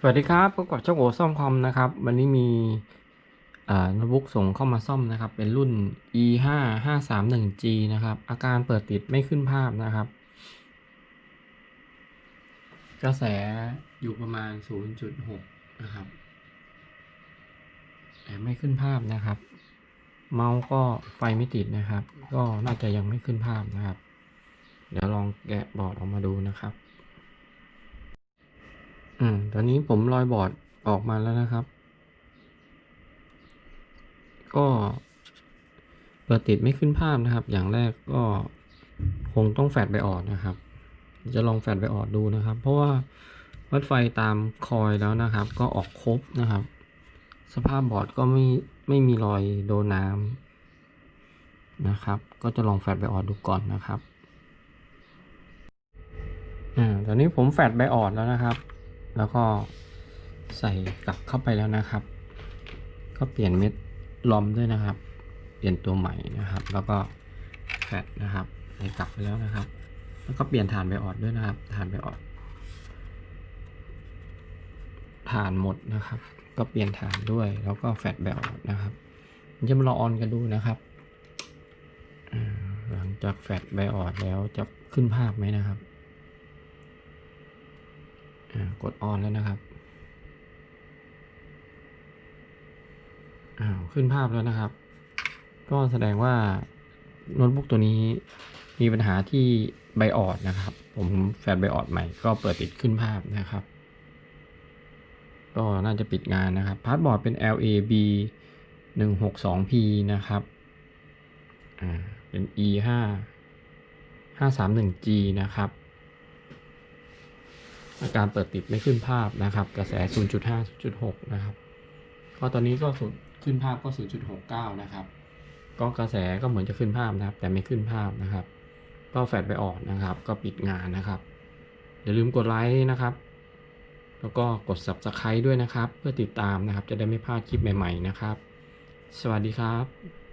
สวัสดีครับพบกับเจ้าโอซ่อมคอมนะครับ วันนี้มีโน้ตบุ๊กส่งเข้ามาซ่อมนะครับ เป็นรุ่น e ห้าห้าสามหนึ่ง g นะครับ อาการเปิดติดไม่ขึ้นภาพนะครับ กระแสอยู่ประมาณ 0.6 นะครับ แต่ไม่ขึ้นภาพนะครับ เมาส์ก็ไฟไม่ติดนะครับ ก็น่าจะยังไม่ขึ้นภาพนะครับ เดี๋ยวลองแกะบอร์ดออกมาดูนะครับ อืม ตอนนี้ผมลอยบอร์ดออกมาแล้วนะครับ ก็เปิดติดไม่ขึ้นภาพนะครับ อย่างแรกก็คงต้องแฟดไปออดนะครับ จะลองแฟดไปออดดูนะครับ เพราะว่าวัดไฟตามคอยแล้วนะครับ ก็ออกครบนะครับ สภาพบอร์ดก็ไม่ไม่มีรอยโดนน้ำนะครับ ก็จะลองแฟดไปออดดูก่อนนะครับอ่าตอนนี้ผมแฟดไปออดแล้วนะครับ แล้วก็ใส่กลับเข้าไปแล้วนะครับ ก็เปลี่ยนเม็ดลอมด้วยนะครับ เปลี่ยนตัวใหม่นะครับ แล้วก็แฟดนะครับใส่กลับไปแล้วนะครับ แล้วก็เปลี่ยนฐานไบออดด้วยนะครับฐานไบออดฐานหมดนะครับ ก็เปลี่ยนฐานด้วย แล้วก็แฟดไบออดนะครับจะมาลองออนกันดูนะครับหลังจากแฟดไบออดแล้วจะขึ้นภาพไหมนะครับ กดออนแล้วนะครับอ้าวขึ้นภาพแล้วนะครับ ก็แสดงว่าโน้ตบุ๊กตัวนี้มีปัญหาที่ไบออดนะครับ ผมแฟดไบออดใหม่ก็เปิดติดขึ้นภาพนะครับ ก็น่าจะปิดงานนะครับพาสบอร์ดเป็น LAB 1 6 2 P นะครับอ่าเป็น E 5 5 3 1 G นะครับ อาการเปิดติดไม่ขึ้นภาพนะครับ กระแส 0.5 0.6 นะครับ ก็ตอนนี้ก็ขึ้นภาพก็ 0.69 นะครับ ก็กระแสก็เหมือนจะขึ้นภาพนะครับ แต่ไม่ขึ้นภาพนะครับ ก็แฟดไปออกนะครับ ก็ปิดงานนะครับ อย่าลืมกดไลค์นะครับ แล้วก็กด subscribe ด้วยนะครับ เพื่อติดตามนะครับ จะได้ไม่พลาดคลิปใหม่ ๆ นะครับ สวัสดีครับ